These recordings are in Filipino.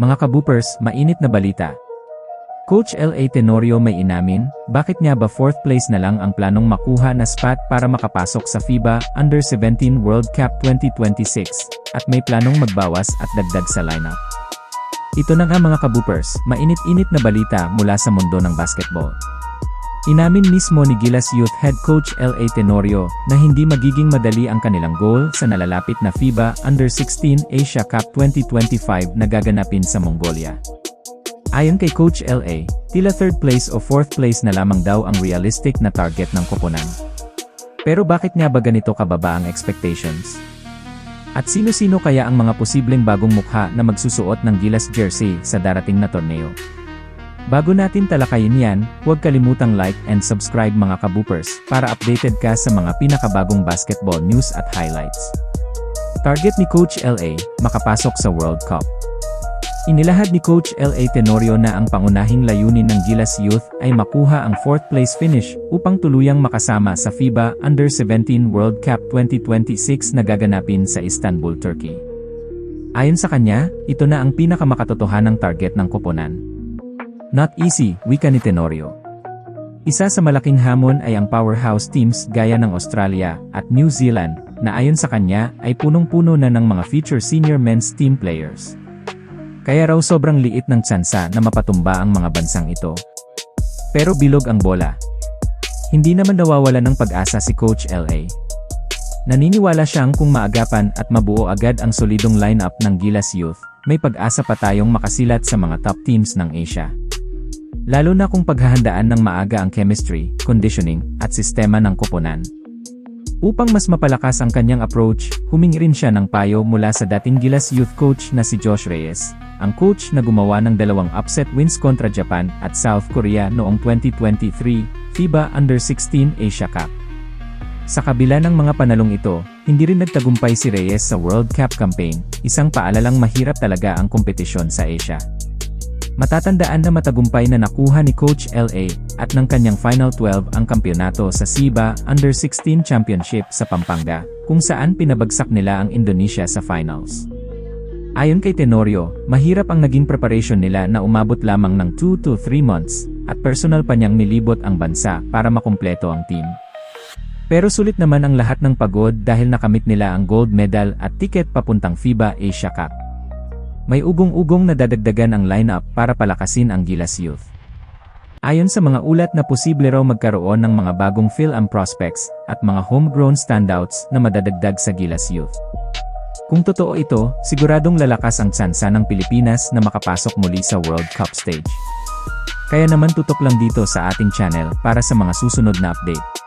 Mga kabupers, mainit na balita. Coach L.A. Tenorio may inamin, bakit nga ba fourth place na lang ang planong makuha na spot para makapasok sa FIBA Under-17 World Cup 2026, at may planong magbawas at dagdag sa lineup. Ito na nga mga kabupers, mainit-init na balita mula sa mundo ng basketball. Inamin mismo ni Gilas Youth Head Coach L.A. Tenorio na hindi magiging madali ang kanilang goal sa nalalapit na FIBA Under-16 Asia Cup 2025 na gaganapin sa Mongolia. Ayon kay Coach LA, tila third place o fourth place na lamang daw ang realistic na target ng koponan. Pero bakit nga ba ganito kababa ang expectations? At sino-sino kaya ang mga posibleng bagong mukha na magsusuot ng Gilas jersey sa darating na torneo? Bago natin talakayin yan, huwag kalimutang like and subscribe mga kabupers para updated ka sa mga pinakabagong basketball news at highlights. Target ni Coach LA, makapasok sa World Cup. Inilahad ni Coach L.A. Tenorio na ang pangunahing layunin ng Gilas Youth ay makuha ang fourth place finish upang tuluyang makasama sa FIBA Under-17 World Cup 2026 na gaganapin sa Istanbul, Turkey. Ayon sa kanya, ito na ang pinakamakatotohanang target ng koponan. Not easy, wika ni Tenorio. Isa sa malaking hamon ay ang powerhouse teams gaya ng Australia at New Zealand na ayon sa kanya ay punong-puno na ng mga future senior men's team players. Kaya raw sobrang liit ng tsansa na mapatumba ang mga bansang ito. Pero bilog ang bola. Hindi naman nawawala ng pag-asa si Coach LA. Naniniwala siyang kung maagapan at mabuo agad ang solidong lineup ng Gilas Youth, may pag-asa pa tayong makasilat sa mga top teams ng Asia. Lalo na kung paghahandaan ng maaga ang chemistry, conditioning, at sistema ng koponan. Upang mas mapalakas ang kanyang approach, humingi rin siya ng payo mula sa dating Gilas Youth coach na si Josh Reyes, ang coach na gumawa ng dalawang upset wins kontra Japan at South Korea noong 2023 FIBA Under-16 Asia Cup. Sa kabila ng mga panalong ito, hindi rin nagtagumpay si Reyes sa World Cup campaign, isang paalalang mahirap talaga ang kompetisyon sa Asia. Matatandaan na matagumpay na nakuha ni Coach LA at ng kanyang Final 12 ang kampyonato sa SIBA Under-16 Championship sa Pampanga, kung saan pinabagsak nila ang Indonesia sa finals. Ayon kay Tenorio, mahirap ang naging preparation nila na umabot lamang ng 2 to 3 months, at personal pa niyang nilibot ang bansa para makumpleto ang team. Pero sulit naman ang lahat ng pagod dahil nakamit nila ang gold medal at tiket papuntang FIBA Asia Cup. May ugong-ugong na dadagdagan ang lineup para palakasin ang Gilas Youth. Ayon sa mga ulat na posible raw magkaroon ng mga bagong Phil-Am prospects at mga homegrown standouts na madadagdag sa Gilas Youth. Kung totoo ito, siguradong lalakas ang tsansa ng Pilipinas na makapasok muli sa World Cup stage. Kaya naman tutok lang dito sa ating channel para sa mga susunod na update.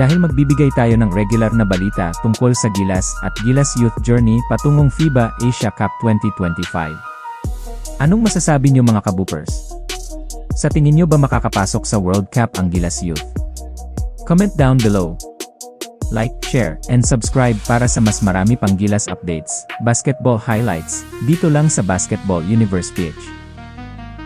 Dahil magbibigay tayo ng regular na balita tungkol sa Gilas at Gilas Youth Journey patungong FIBA Asia Cup 2025. Anong masasabi niyo mga kabupers? Sa tingin niyo ba makakapasok sa World Cup ang Gilas Youth? Comment down below. Like, share, and subscribe para sa mas marami pang Gilas updates, basketball highlights, dito lang sa Basketball Universe PH.